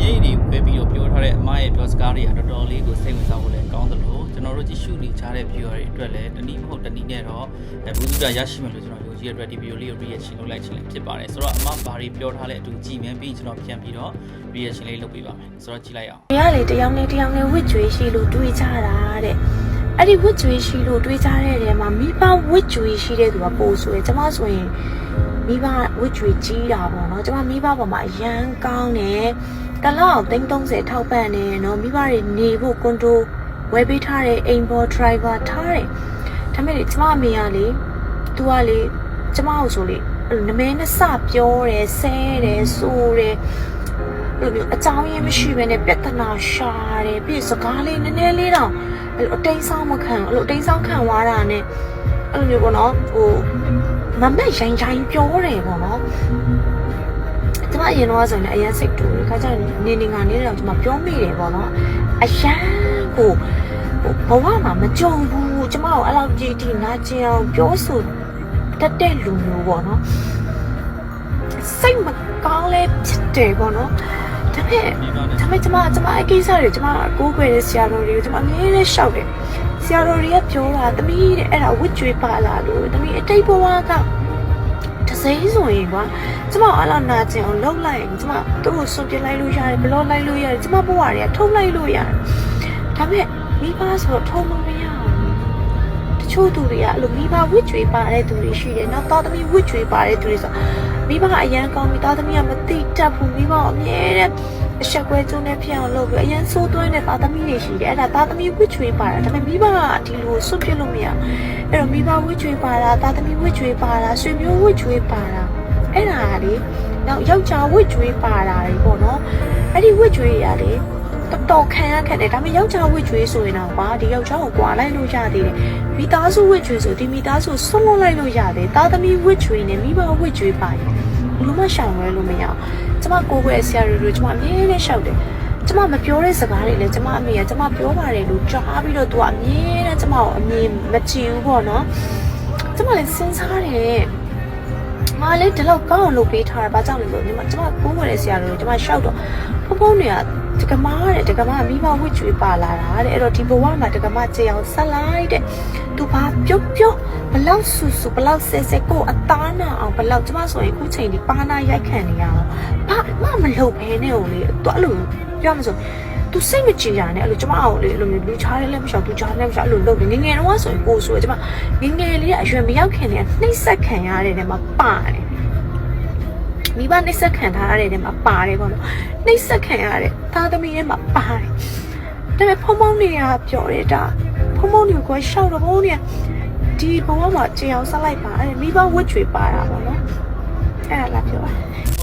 မျက်ရည်တွေဝဲပြီးတော့ပြောထားတဲ့အမရဲ့ပြောစကားတွေကတော်တော်လေးကိုစိတ်ဝင်စားဖို့လည်းကောင်းသလိုကျွန်တော်တို့ကြည့်ရှုနေကြတဲ့ viewer တွေအတွက်လည်းတနည်းမဟုတ်တနည်းနဲ့တော့အဲဘူးသူကရရှိမယ်လို့ကျွန်တော်ယုံကြည်ရတဲ့ဒီ video လေးကို reaction လုပ်လိုက်ခြင်းလည်းဖြစ်ပါတယ်ဆိုတော့အမဘာတွေပြောထားလဲအတူကြည့်မယ်ပြီးကျွန်တော်ပြန်ပြီးတော့ reaction လေးလုပ်ပေးပါမယ်ဆိုတော့ကြည့်လိုက်အောင်။ရလေတယောက်နဲ့တယောက်နဲ့ဝစ်ကြွေးရှိလို့တွေးကြတာတဲ့။အဲ့ဒီဝစ်ကြွေးရှိလို့တွေးကြတဲ့နေရာမှာမိဘဝစ်ကြွေးရှိတဲ့သူကပို့ဆိုရင်ကျမဆိုရင်မိဘဝစ်ကြွေးကြီးတာပေါ့နော်။ကျမမိဘပေါ်မှာအရန်ကောင်းတယ်။ တစ်လောက်330ထောက်ပံ့နေနော်မိဘတွေနေဖို့ကွန်ဒိုဝယ်ပေးထားတဲ့အိမ်ပေါ် driver ထားတယ်။ဒါပေမဲ့ကျမအမေကလေသူကလေကျမကိုဆိုလေအဲ့လိုနမဲနဲ့စပြောတယ်ဆဲတယ်ဆိုတယ်အဲ့လိုမျိုးအကြောင်းရင်းမရှိဘဲနဲ့ပြဿနာရှာတယ်ပြီးစကားလေးနည်းနည်းလေးတော့အဲ့လိုအတိမ်ဆောင်မခံအဲ့လိုအတိမ်ဆောင်ခံသွားတာနဲ့အဲ့လိုမျိုးပေါ့နော်ဟိုမမက်ရိုင်းရိုင်းပြောတယ်ပေါ့နော် ကျမအရင်တော့ဆိုရင်လည်းအရင်စိတ်တူတယ်ခါကျရင်နေနေငါနေတော့ကျမပြောမိတယ်ပေါ့နော်အရန်ကိုဟိုဘဝမှာမကြုံဘူးကျမကိုအဲ့လောက်ကြည်တီနာကျင်အောင်ပြောဆိုတတ်တဲ့လူမျိုးပေါ့နော်စိတ်မကောင်းလဲဖြစ်တယ်ပေါ့နော်ဒါပေမဲ့မိဘနဲ့ဒါပေမဲ့ကျမကျမအကိစ္စတွေကျမကိုးကွယ်တဲ့ဆရာတော်တွေကိုကျမအမြဲတမ်းရှောက်တယ်ဆရာတော်တွေကပြောတာသမီးတဲ့အဲ့ဒါဝစ်ကြွေးပါလာလို့သမီးအတိတ်ဘဝကတ စိမ့်ဆိုရင်ကွာကျမအလောက်နာကျင်အောင်လှုပ်လိုက်ရင်ကျမသူ့ကိုစွန့်ပစ်လိုက်လို့ရတယ်ဘလော့လိုက်လို့ရတယ်ကျမဘဝတွေကထုတ်လိုက်လို့ရတယ်ဒါပေမဲ့မိဘဆိုတော့ထုတ်လို့မရဘူးတ ချို့သူတွေကအဲ့လိုမိဘဝစ်ကြွေးပါတဲ့သူတွေရှိတယ်နောက်သားသမီးဝစ်ကြွေးပါတဲ့သူတွေဆိုမိဘကအရန်ကောင်းပြီသားသမီးကမသိတတ်ဘူးမိဘကအမြဲတမ်းအဆက်ကွဲကျုံနဲ့ဖြစ်အောင်လုပ်ပြီးအရင်ဆိုးသွင်းတဲ့သားသမီးတွေရှိတယ်အဲ့ဒါသားသမီးဝစ်ချွေးပါတာဒါပေမဲ့မိဘကဒီလိုဆွတ်ပြစ်လို့မရအဲ့တော့မိဘဝစ်ချွေးပါတာသားသမီးဝစ်ချွေးပါတာဆွေမျိုးဝစ်ချွေးပါတာအဲ့ဒါကလေနောက်ယောက်ျားဝစ်ချွေးပါတာတွေပေါ့နော်အဲ့ဒီဝစ်ချွေးရလေ တော်တော်ခံရခက်တယ်ဒါပေမဲ့ယောက်ျားဝစ်ချွေးဆိုရင်တော့ကွာဒီယောက်ျားကိုကွာလိုက်လို့ရသေးတယ်မိသားစုဝစ်ချွေးဆိုဒီမိသားစုဆွတ်လွတ်လိုက်လို့ရတယ်သားသမီးဝစ်ချွေးနဲ့မိဘဝစ်ချွေးပါရင်ဘယ်လို့မှရှောင်ရဲလို့မရအောင်ကျမကိုယ်ွယ်ဆရာတွေတို့ကျမအမြဲတမ်းရှောက်တယ်ကျမမပြောတဲ့စကားတွေလည်းကျမအမေကကျမပြောပါတယ်လို့ကြားပြီးတော့သူကအမြဲတမ်းကျမကိုအမြင်မကြည့်ဘူးပေါ့နော်ကျမလည်းစဉ်းစားတယ် မလေးဒီလောက်ကောင်းအောင်လုပ်ပေးထားတာဘာကြောင့်လဲလို့ညီမကျမကိုယ်ွယ်တဲ့ဆရာတွေတို့ကျမရှောက်တော့ဖုန်းဖုန်းတွေကတကမားတဲ့တကမားမိဘဝစ်ကျွေးပါလာတာတဲ့အဲ့တော့ဒီဘဝမှာတကမားကြေအောင်ဆက်လိုက်တဲ့သူဘာပြုတ်ပြုတ်ဘလောက်ဆူဆူဘလောက်ဆဲဆဲကိုအသားနာအောင်ဘလောက်ကျမဆိုရင်အခုချိန်ဒီပါနာရိုက်ခံနေရအောင်ဘာမှမလုပ်ဘဲနဲ့ဟိုလေသူအဲ့လိုပြောမှဆို သူစိတ်မကြည်ရနဲ့အဲ့လိုကျမအောင်လေအဲ့လိုမျိုးလူချားလေးလည်းမရှောက်သူချားလည်းမရှောက်အဲ့လိုလုပ်နေငယ်ငယ်တော့ဆိုရင်ကိုဆိုရကျမငယ်ငယ်လေးကအရွယ်မရောက်ခင်နေနှိမ့်ဆက်ခံရတဲ့နေမှာပါတယ်မိဘနှိမ့်ဆက်ခံထားရတဲ့နေမှာပါတယ်ပေါ့နော်နှိမ့်ဆက်ခံရတဲ့သားသမီးတွေမှာပါတယ်ဒါပေမဲ့ဖုံဖုံတွေကပြောတယ်ဒါဖုံဖုံတွေကရှောက်တော့ဖုံဖုံတွေကဒီဘဝမှာကြေအောင်ဆက်လိုက်ပါအဲ့မိဘဝတ်ချွေပါတာပေါ့နော်အဲ့ဒါလားပြောတာ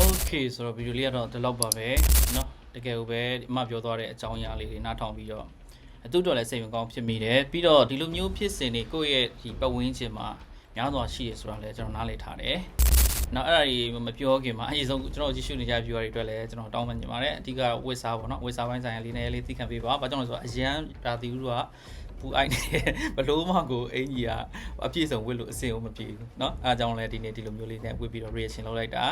Okay ဆိုတော့ဗီဒီယိုလေးကတော့ဒီလောက်ပါပဲเนาะ တကယ်ကိုပဲအမပြောသွားတဲ့အကြောင်းအရာလေးတွေနားထောင်ပြီးတော့အတူတော်လည်းစိတ်ဝင်ကောင်းဖြစ်မိတယ်ပြီးတော့ဒီလိုမျိုးဖြစ်စဉ်တွေကိုယ့်ရဲ့ဒီပတ်ဝန်းကျင်မှာများစွာရှိရဆိုတာလည်းကျွန်တော်နားလည်ထားတယ်နောက်အဲ့ဒါကြီးမပြောခင်မှာအရင်ဆုံးကျွန်တော်ကြည့်ရှုနေကြ viewer တွေအတွက်လည်းကျွန်တော်တောင်းပန်နေပါတယ်အဓိကဝစ်စားပေါ့နော်ဝစ်စားပိုင်းဆိုင်ရာလေးနည်းလေးသိခံပေးပါဘာကြောင့်လဲဆိုတော့အရန်ရာသီဥတုက ပူအိုက်နေဘလို့မှကိုအင်ကြီးကအပြည့်စုံဝစ်လို့အစင်အောင်မပြေဘူးเนาะအားကြောင့်လည်းဒီနေ့ဒီလိုမျိုးလေးနဲ့ဝစ်ပြီးတော့ reaction လုပ်လိုက်တာ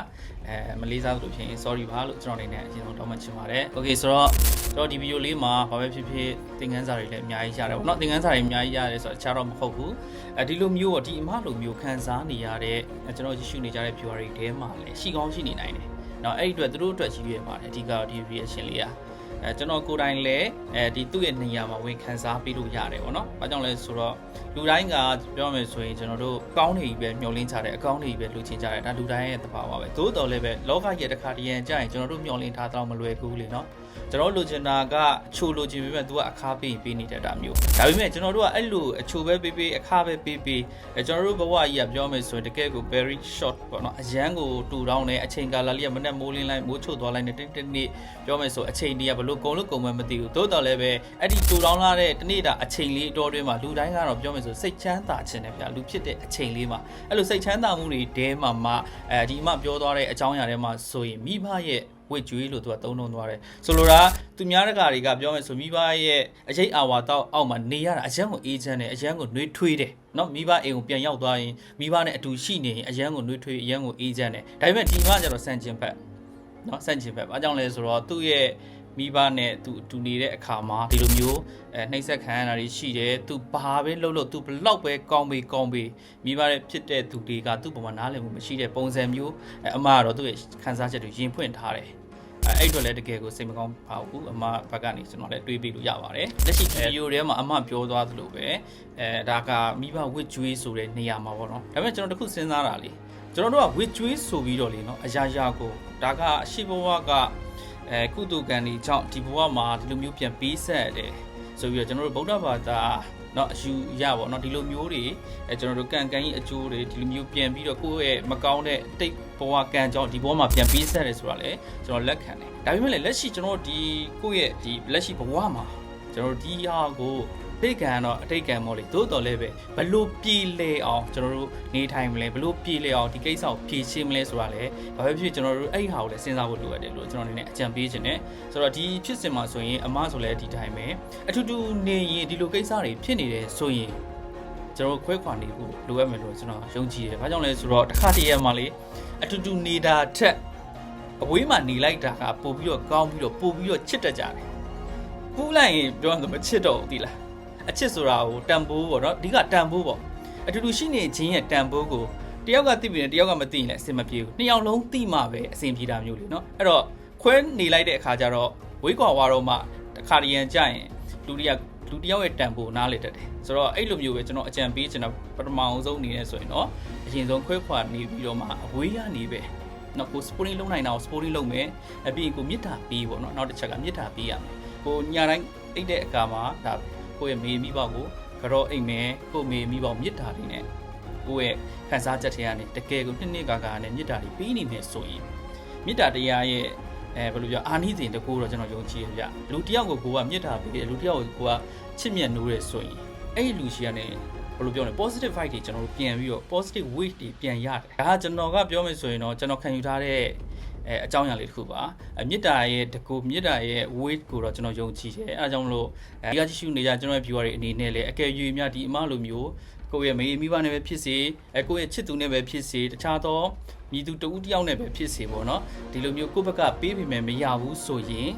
အဲမလေးစားသလိုဖြစ်ရင် sorry ပါလို့ကျွန်တော်အနေနဲ့အရင်ဆုံးတောင်းပန်ချင်ပါတယ် okay ဆိုတော့ကျွန်တော်ဒီဗီဒီယိုလေးမှာဘာပဲဖြစ်ဖြစ်သင်ခန်းစာတွေလည်းအများကြီးရတယ်ပေါ့เนาะသင်ခန်းစာတွေအများကြီးရတယ်ဆိုတော့အခြားတော့မဟုတ်ဘူးအဲဒီလိုမျိုးဒီအမလိုမျိုးခံစားနေရတဲ့ကျွန်တော်ရရှိနေကြတဲ့ viewer တွေထဲမှာလည်းရှိကောင်းရှိနေနိုင်တယ်เนาะအဲ့ဒီအတွက်သူတို့အတွက်ကြီးရပါတယ်အဓိကဒီ reaction လေးอ่ะ အဲကျွန်တော်ကိုယ်တိုင်လည်းအဲဒီသူ့ရဲ့နေရာမှာဝင်ခံစားပေးလို့ရတယ်ပေါ့နော်။ဘာကြောင့်လဲဆိုတော့လူတိုင်းကပြောရမယ်ဆိုရင်ကျွန်တော်တို့ကောင်းနေပြီပဲမျောလင်းကြတယ်အကောင်းနေပြီပဲလူချင်းကြတယ်ဒါလူတိုင်းရဲ့သဘာဝပဲ။သို့တော်လည်းပဲလောကရဲ့တစ်ခါတည်းရန်ကြရင်ကျွန်တော်တို့မျောလင်းထားတော့မလွယ်ဘူးလေနော်။ကျွန်တော်လိုချင်တာကချိုလိုချင်ပေမဲ့ तू ကအခါပေးပေးနေတတ်တာမျိုး။ဒါပေမဲ့ကျွန်တော်တို့ကအဲ့လိုအချိုပဲပေးပေးအခါပဲပေးပေးအဲကျွန်တော်တို့ဘဝကြီးကပြောမယ်ဆိုရင်တကယ်ကို very short ပေါ့နော်။အရန်ကိုတူတောင်းနေအချိန်ကာလလေးကမနဲ့မိုးလင်းလိုက်မိုးချုပ်သွားလိုက်နေတင်းတင်းနေ့ပြောမယ်ဆိုအချိန်တွေကဘလို့ကုန်လို့ကုန်မှမသိဘူးသို့တော်လည်းပဲအဲ့ဒီတူတောင်းလာတဲ့တနေ့တာအချိန်လေးအတော်တွင်းမှာလူတိုင်းကတော့ပြောမယ်ဆိုစိတ်ချမ်းသာခြင်းနဲ့ဗျာလူဖြစ်တဲ့အချိန်လေးမှာအဲ့လိုစိတ်ချမ်းသာမှုတွေတဲမှာမှအဲဒီမှပြောသွားတဲ့အကြောင်းအရာတွေမှာဆိုရင်မိဘရဲ့ဝစ်ကျွေးလို့သူကသုံးနှုံသွားတယ်ဆိုလိုတာသူများတကာတွေကပြောမယ်ဆိုမိဘရဲ့အရေးအာဝါတော့အောက်မှာနေရတာအရန်ကိုအေးချမ်းတယ်အရန်ကိုနှွေးထွေးတယ်နော်မိဘအိမ်ကိုပြန်ရောက်သွားရင်မိဘနဲ့အတူရှိနေရင်အရန်ကိုနှွေးထွေးအရန်ကိုအေးချမ်းတယ်ဒါပေမဲ့ဒီမှာကျတော့စန့်ကျင်ဘက်နော်စန့်ကျင်ဘက်ဘာကြောင့်လဲဆိုတော့သူ့ရဲ့ မိဘနဲ့သူအတူနေတဲ့အခါမှာဒီလိုမျိုးအဲနှိမ့်ဆက်ခံရတာတွေရှိတယ်သူဘာပဲလုပ်လို့သူဘလောက်ပဲကောင်းပေကောင်းပေမိဘရဲ့ဖြစ်တဲ့သူတွေကသူ့ပုံမှာနားလည်မှုမရှိတဲ့ပုံစံမျိုးအဲအမကတော့သူ့ရဲ့ခံစားချက်တွေရင်ဖွင့်ထားတယ်အဲအဲ့တော့လည်းတကယ်ကိုစိတ်မကောင်းပါဘူးအမဘက်ကနေကျွန်တော်လည်းတွေးပြီးလို့ရပါတယ်လက်ရှိဗီဒီယိုထဲမှာအမပြောသွားသလိုပဲအဲဒါကမိဘဝစ်ကျွေးဆိုတဲ့နေရာမှာပေါ့နော်ဒါပေမဲ့ကျွန်တော်တခုစဉ်းစားတာလေကျွန်တော်တို့ကဝစ်ကျွေးဆိုပြီးတော့လေနော်အရာရာကိုဒါကအရှိဘဝက အဲကုသကံဒီကြောင့်ဒီဘဝမှာဒီလိုမျိုးပြန်ပေးဆက်တယ်ဆိုပြီးတော့ကျွန်တော်တို့ဗုဒ္ဓဘာသာเนาะအယူရပါတော့เนาะဒီလိုမျိုးတွေအဲကျွန်တော်တို့ကံကံကြီးအကျိုးတွေဒီလိုမျိုးပြန်ပြီးတော့ကိုယ့်ရဲ့မကောင်းတဲ့တိတ်ဘဝကံကြောင့်ဒီဘဝမှာပြန်ပေးဆက်တယ်ဆိုတာလေကျွန်တော်လက်ခံတယ်ဒါပေမဲ့လည်းလက်ရှိကျွန်တော်ဒီကိုယ့်ရဲ့ဒီလက်ရှိဘဝမှာကျွန်တော်တို့ဒီဟာကို တိတ်ကံတော့အတိတ်ကံမို့လေသို့တော်လည်းပဲဘလို့ပြည်လေအောင်ကျွန်တော်တို့နေထိုင်မလဲဘလို့ပြည်လေအောင်ဒီကိစ္စကိုဖြေရှင်းမလဲဆိုတာလေဘာပဲဖြစ်ဖြစ်ကျွန်တော်တို့အဲ့ဒီဟာကိုလည်းစဉ်းစားဖို့လိုအပ်တယ်လို့ကျွန်တော်အနေနဲ့အကြံပေးခြင်းနဲ့ဆိုတော့ဒီဖြစ်စဉ်မှာဆိုရင်အမဆိုလည်းဒီတိုင်းပဲအထူးထူးနေရင်ဒီလိုကိစ္စတွေဖြစ်နေတယ်ဆိုရင်ကျွန်တော်ခွဲခွာနေဖို့လိုအပ်မယ်လို့ကျွန်တော်ယုံကြည်တယ်။ဘာကြောင့်လဲဆိုတော့တစ်ခါတည်းရမှာလေအတူတူနေတာထက်အဝေးမှာနေလိုက်တာကပို့ပြီးတော့ကောင်းပြီးတော့ပို့ပြီးတော့ချစ်တတ်ကြတယ်။ပူးလိုက်ရင်ပြောရရင်မချစ်တော့ဘူးဒီလား။ အချစ်ဆိုတာကိုတန်ဖိုးပေါ့နော်။ဒီကတန်ဖိုးပေါ့။အတူတူရှိနေခြင်းရဲ့တန်ဖိုးကိုတယောက်ကသိပြီးရင်တယောက်ကမသိရင်လည်းအဆင်မပြေဘူး။နှစ်ယောက်လုံးသိမှပဲအဆင်ပြေတာမျိုးလေနော်။အဲ့တော့ခွဲနေလိုက်တဲ့အခါကျတော့ဝေးကွာဝါတော့မှတစ်ခါတည်းရန်ကြရင်လူတွေကလူတယောက်ရဲ့တန်ဖိုးနားလေတတ်တယ်ဆိုတော့အဲ့လိုမျိုးပဲကျွန်တော်အကြံပေးချင်တာပထမအောင်ဆုံးအနေနဲ့ဆိုရင်တော့အရင်ဆုံးခွဲခွာနေပြီးတော့မှအဝေးရနေပဲနော်ကိုစပိုရင်းလုံးနိုင်တာကိုစပိုရင်းလုံးမယ်အပြင်ကိုမြစ်တာပြီးပေါ့နော်နောက်တစ်ချက်ကမြစ်တာပြီးရမယ်ကိုညာတိုင်းအိတ်တဲ့အခါမှာဒါ ကိုယ့်ရဲ့မေမိဘကိုကြောအိတ်မယ်ကိုမေမိဘကိုမြစ်တာတွေနဲ့ကိုယ့်ရဲ့ခံစားချက်တွေကနေတကယ်ကိုနှစ်နှစ်ကာကာနဲ့မြစ်တာတွေပြီးနေမယ်ဆိုရင်မြစ်တာတရားရဲ့အဲဘယ်လိုပြောအာနိသင်တကူတော့ကျွန်တော်ယုံကြည်ရပြလူတယောက်ကိုကိုကမြစ်တာပြီးတယ်လူတယောက်ကိုကိုကချစ်မြတ်နိုးရဲဆိုရင်အဲ့ဒီလူရှိကနေဘယ်လိုပြောလဲ positive vibe တွေကျွန်တော်တို့ပြန်ပြီးတော့ positive weight တွေပြန်ရတယ်ဒါကကျွန်တော်ကပြောမယ်ဆိုရင်တော့ကျွန်တော်ခံယူထားတဲ့ အဲအကြောင်းအရာလေးတစ်ခုပါအမြစ်တာရဲ့တကူမြစ်တာရဲ့ weight ကိုတော့ကျွန်တော်ယုံကြည်တယ်အဲအကြောင်းမလို့အဲဒီကကြည့်ရှုနေကြကျွန်တော်ရဲ့ viewer တွေအနေနဲ့လည်းအကယ်၍များဒီအမလိုမျိုးကိုယ့်ရဲ့မေမိဘနဲ့ပဲဖြစ်စေအဲကိုယ့်ရဲ့ချစ်သူနဲ့ပဲဖြစ်စေတခြားသောမြည်သူတဦးတစ်ယောက်နဲ့ပဲဖြစ်စေပေါ့နော်ဒီလိုမျိုးကိုယ့်ဘက်ကပေးပေမဲ့မရဘူးဆိုရင်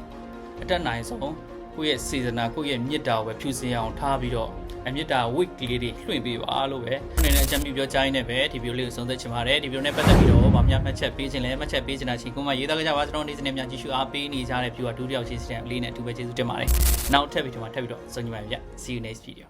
အတက်နိုင်ဆုံး ကိုယ့်ရဲ့စေစနာကိုယ့်ရဲ့မြစ်တာကိုပဲဖြူစင်အောင်ထားပြီးတော့အမြစ်တာ week ကလေးတွေလွှင့်ပေးပါလို့ပဲအနေနဲ့အကြံပြုပြောကြားရင်းနဲ့ပဲဒီဗီဒီယိုလေးကိုဆုံးသက်ချင်ပါတယ်ဒီဗီဒီယိုနဲ့ပတ်သက်ပြီးတော့ဗာများမှတ်ချက်ပေးခြင်းလဲမှတ်ချက်ပေးခြင်းတာချင်းကိုမရေးသားကြပါကျွန်တော်နေ့စဉ်နဲ့များကြည့်ရှုအားပေးနေကြတဲ့ viewer ဒုတိယချင်းစတဲ့အလေးနဲ့အထူးပဲကျေးဇူးတင်ပါတယ်နောက်ထပ်ဗီဒီယိုမှာထပ်ပြီးတော့ဆုံကြပါမယ်ဗျ see you next video